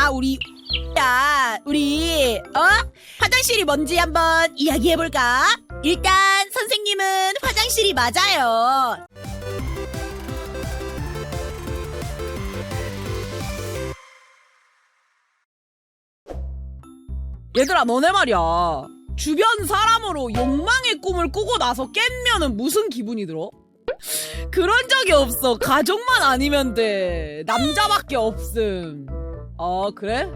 자, 우리 야, 우리 어? 화장실이 뭔지 한번 이야기해 볼까? 일단 선생님은 화장실이 맞아요. 얘들아, 너네 말이야. 주변 사람으로 욕망의 꿈을 꾸고 나서 깼면은 무슨 기분이 들어? 그런 적이 없어. 가족만 아니면 돼. 남자밖에 없음. 어, 그래?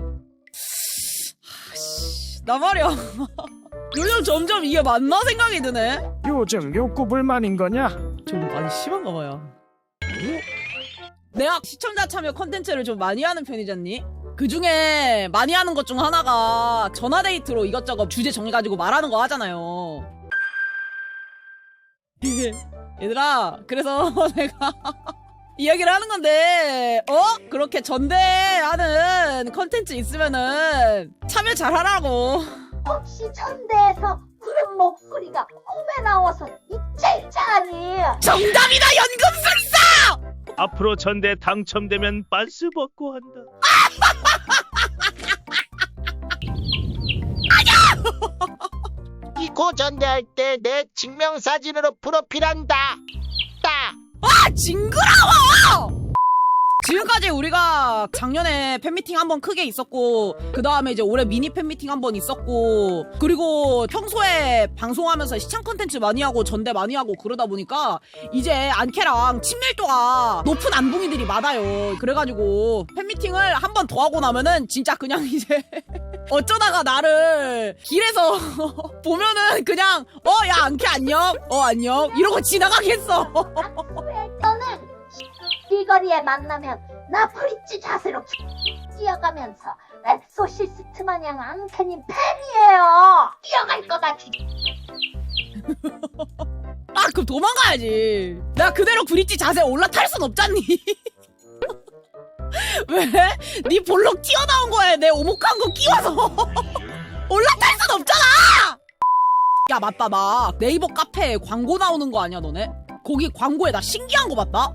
나 말이야. 요즘 점점 이게 맞나 생각이 드네. 요즘 욕구 불만인 거냐? 좀 많이 심한가 봐요. 내가 시청자 참여 컨텐츠를 좀 많이 하는 편이잖니? 그 중에 많이 하는 것 중 하나가 전화 데이트로 이것저것 주제 정해가지고 말하는 거 하잖아요. 얘들아, 그래서 내가 이야기를 하는 건데, 어? 그렇게 전대하는 컨텐츠 있으면은 참여 잘 하라고. 혹시 전대에서 부른 목소리가 꿈에 나와서 이짤짜니 정답이다, 연금술사! 앞으로 전대 당첨되면 빤스 벗고 한다. 이고 전대할 때 내 증명사진으로 프로필한다. 따. 아, 징그러워! 지금까지 우리가 작년에 팬미팅 한 번 크게 있었고, 그 다음에 이제 올해 미니 팬미팅 한 번 있었고, 그리고 평소에 방송하면서 시청 컨텐츠 많이 하고 전대 많이 하고 그러다 보니까 이제 안케랑 친밀도가 높은 안붕이들이 많아요. 그래가지고 팬미팅을 한 번 더 하고 나면은 진짜 그냥 이제 어쩌다가 나를 길에서 보면은 그냥 어, 야, 안케 안녕? 어, 안녕? 이러고 지나가겠어. 너는 이 거리에 만나면 나 브릿지 자세로 뛰어가면서 엑소시스트 마냥 앙캐님 팬이에요 뛰어갈 것 같이 아, 그럼 도망가야지. 내가 그대로 브릿지 자세에 올라탈 순 없잖니. 왜? 네 볼록 튀어나온 거에 내 오목한 거 끼워서 올라탈 순 없잖아! 야, 맞다. 나 네이버 카페에 광고 나오는 거 아니야, 너네? 거기 광고에 나 신기한 거 봤다?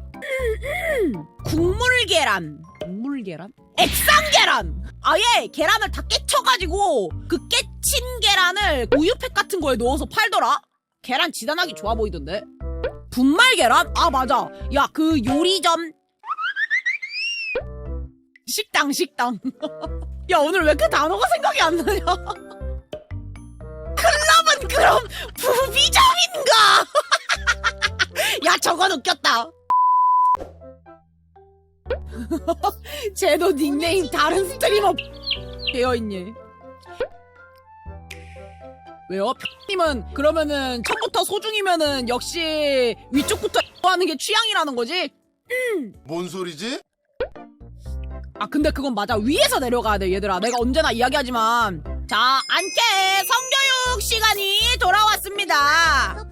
국물 계란. 국물 계란? 액상 계란! 아예 계란을 다 깨쳐가지고 그 깨친 계란을 우유팩 같은 거에 넣어서 팔더라? 계란 지단하기 좋아 보이던데? 분말 계란? 아 맞아 야 그 요리점 식당 식당 야 오늘 왜 그 단어가 생각이 안 나냐 클럽은 그럼 부비점인가 야 저건 웃겼다 쟤도 닉네임 다른 스트리머 되어있니 왜요? 님은 그러면은 처음부터 소중이면은 역시 위쪽부터 하는 게 취향이라는 거지? 뭔 소리지? 아 근데 그건 맞아 위에서 내려가야 돼 얘들아 내가 언제나 이야기하지만 자 안깨 성교육 시간이 돌아왔습니다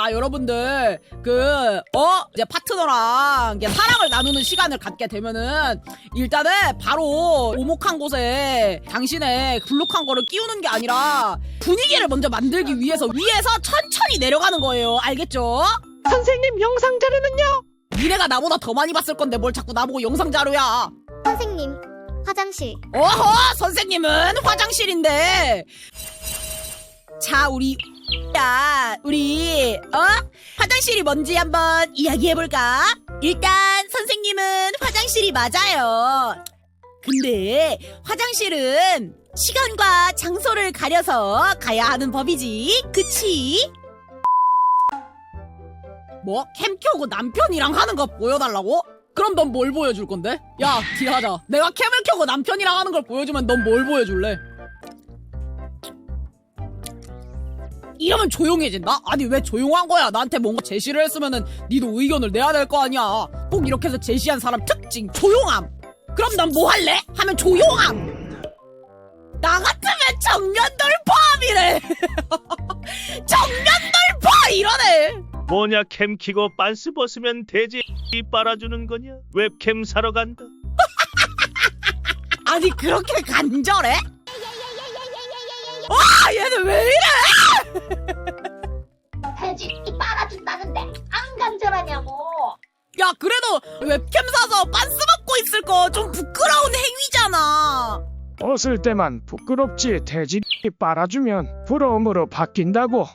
자 여러분들 그 어 이제 파트너랑 이제 사랑을 나누는 시간을 갖게 되면은 일단은 바로 오목한 곳에 당신의 블록한 거를 끼우는 게 아니라 분위기를 먼저 만들기 위해서 위에서 천천히 내려가는 거예요 알겠죠? 선생님 영상 자료는요? 니네가 나보다 더 많이 봤을 건데 뭘 자꾸 나보고 영상 자료야 선생님, 화장실. 어허 선생님은 화장실인데 자 우리 야 우리 어 화장실이 뭔지 한번 이야기해 볼까 일단 선생님은 화장실이 맞아요 근데 화장실은 시간과 장소를 가려서 가야 하는 법이지 그치 뭐 캠 켜고 남편이랑 하는 거 보여달라고? 그럼 넌 뭘 보여줄 건데? 야, 딜하자. 내가 캠을 켜고 남편이랑 하는 걸 보여주면 넌 뭘 보여줄래? 이러면 조용해진다? 아니 왜 조용한 거야? 나한테 뭔가 제시를 했으면은 니도 의견을 내야 될 거 아니야. 꼭 이렇게 해서 제시한 사람 특징 조용함. 그럼 넌뭐 할래? 하면 조용함. 나 같으면 정면 돌파함이래. 정면 돌파 이러네. 뭐냐 캠 키고 빤스 벗으면 돼지 빨아주는 거냐? 웹캠 사러 간다. 아니 그렇게 간절해? 와 얘는 왜 이래? 돼지 이 빨아준다는데 안 간절하냐고. 야 그래도 웹캠 사서 빤스 먹고 있을 거 좀 부끄러운 행위잖아. 벗을 때만 부끄럽지 돼지 빨아주면 부러움으로 바뀐다고